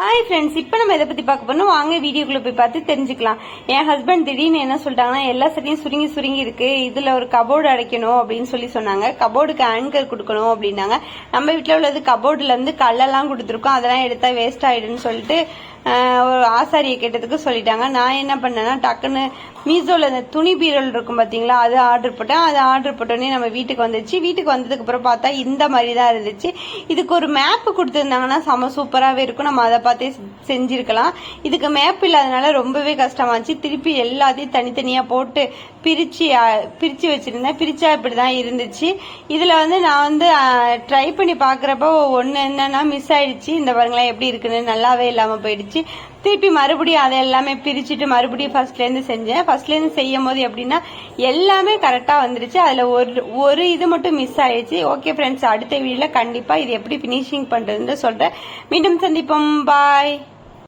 Hi friends இப்போ நம்ம இதை பற்றி பார்க்க போனோம் வாங்க வீடியோக்குள்ளே போய் பார்த்து தெரிஞ்சுக்கலாம். என் ஹஸ்பண்ட் திடீர்னு என்ன சொல்லிட்டாங்கன்னா எல்லா சட்டையும் சுருங்கி சுருங்கி இருக்கு இதில் ஒரு கபோர்டு அடைக்கணும் அப்படின்னு சொல்லி சொன்னாங்க. கபோர்டுக்கு ஆங்கர் கொடுக்கணும் அப்படின்னாங்க. நம்ம வீட்டில் உள்ளது கபோர்டுலேருந்து கல்லெல்லாம் கொடுத்துருக்கோம் அதெல்லாம் எடுத்தால் வேஸ்ட் ஆகிடுன்னு சொல்லிட்டு ஒரு ஆசாரியை கேட்டதுக்கு சொல்லிட்டாங்க. நான் என்ன பண்ணேன்னா டக்குன்னு மீசோவில் இந்த துணி பீரல் இருக்கும் பார்த்தீங்களா அது ஆர்டர் போட்டேன். அது ஆர்டர் போட்டோடனே நம்ம வீட்டுக்கு வந்துச்சு வீட்டுக்கு வந்ததுக்கு அப்புறம் பார்த்தா இந்த மாதிரி தான் இருந்துச்சு. இதுக்கு ஒரு மேப் கொடுத்துருந்தாங்கன்னா செம சூப்பராகவே இருக்கும். நம்ம அதை பார்த்தே செஞ்சுருக்கலாம். இதுக்கு மேப் இல்லாதனால ரொம்பவே கஷ்டமாச்சு. திருப்பி எல்லாத்தையும் தனித்தனியாக போட்டு பிரித்து பிரித்து வச்சுருந்தேன். பிரித்தா பிரிச்சா இப்படி தான் இருந்துச்சு. இதில் வந்து நான் வந்து ட்ரை பண்ணி பார்க்குறப்போ ஒன்று என்னன்னா மிஸ் ஆயிடுச்சு. இந்த பாருங்களேன் எப்படி இருக்குன்னு. நல்லாவே இல்லாமல் போயிடுச்சு. திருப்பி மறுபடியும் அதை எல்லாமே பிரிச்சுட்டு மறுபடியும் ஃபர்ஸ்ட்லேருந்து செஞ்சேன். ஃபர்ஸ்ட்லேருந்து செய்யும் போது எப்படின்னா எல்லாமே கரெக்டாக வந்துருச்சு. அதில் ஒரு ஒரு இது மட்டும் மிஸ் ஆயிடுச்சு. ஓகே ஃப்ரெண்ட்ஸ் அடுத்த வீடியோவில் கண்டிப்பாக இது எப்படி ஃபினிஷிங் பண்ணுறதுன்னு சொல்கிறேன் மீண்டும் சந்திப்போம். பாய்